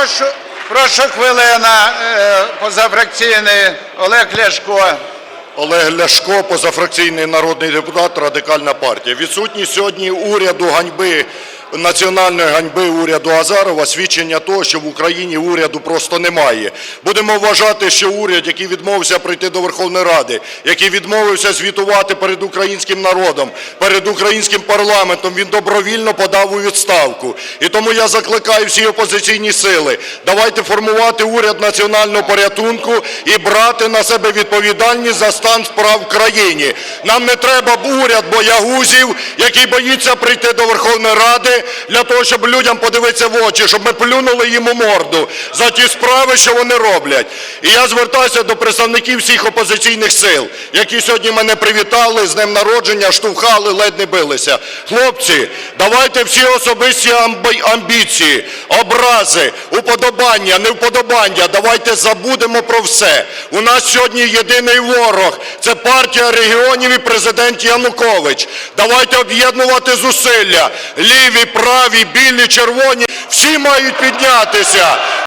Прошу, прошу хвилина е, позафракційний Олег Ляшко. Олег Ляшко, позафракційний народний депутат, радикальна партія. Відсутність сьогодні уряду ганьби, національної ганьби уряду Азарова свідчення того, що в Україні уряду просто немає. Будемо вважати, що уряд, який відмовився прийти до Верховної Ради, який відмовився звітувати перед українським народом, перед українським парламентом, він добровільно подав у відставку. І тому я закликаю всі опозиційні сили, давайте формувати уряд національного порятунку і брати на себе відповідальність за стан справ в країні. Нам не треба уряд боягузів, який боїться прийти до Верховної Ради для того, щоб людям подивитися в очі, щоб ми плюнули їм у морду за ті справи, що вони роблять. І я звертаюся до представників всіх опозиційних сил, які сьогодні мене привітали з днем народження, штовхали, ледь не билися. Хлопці, давайте всі особисті амбіції, образи, уподобання, невподобання, давайте забудемо про все. У нас сьогодні єдиний ворог – це партія регіонів і президент Янукович. Давайте об'єднувати зусилля. Ліві, праві, білі, червоні – всі мають піднятися.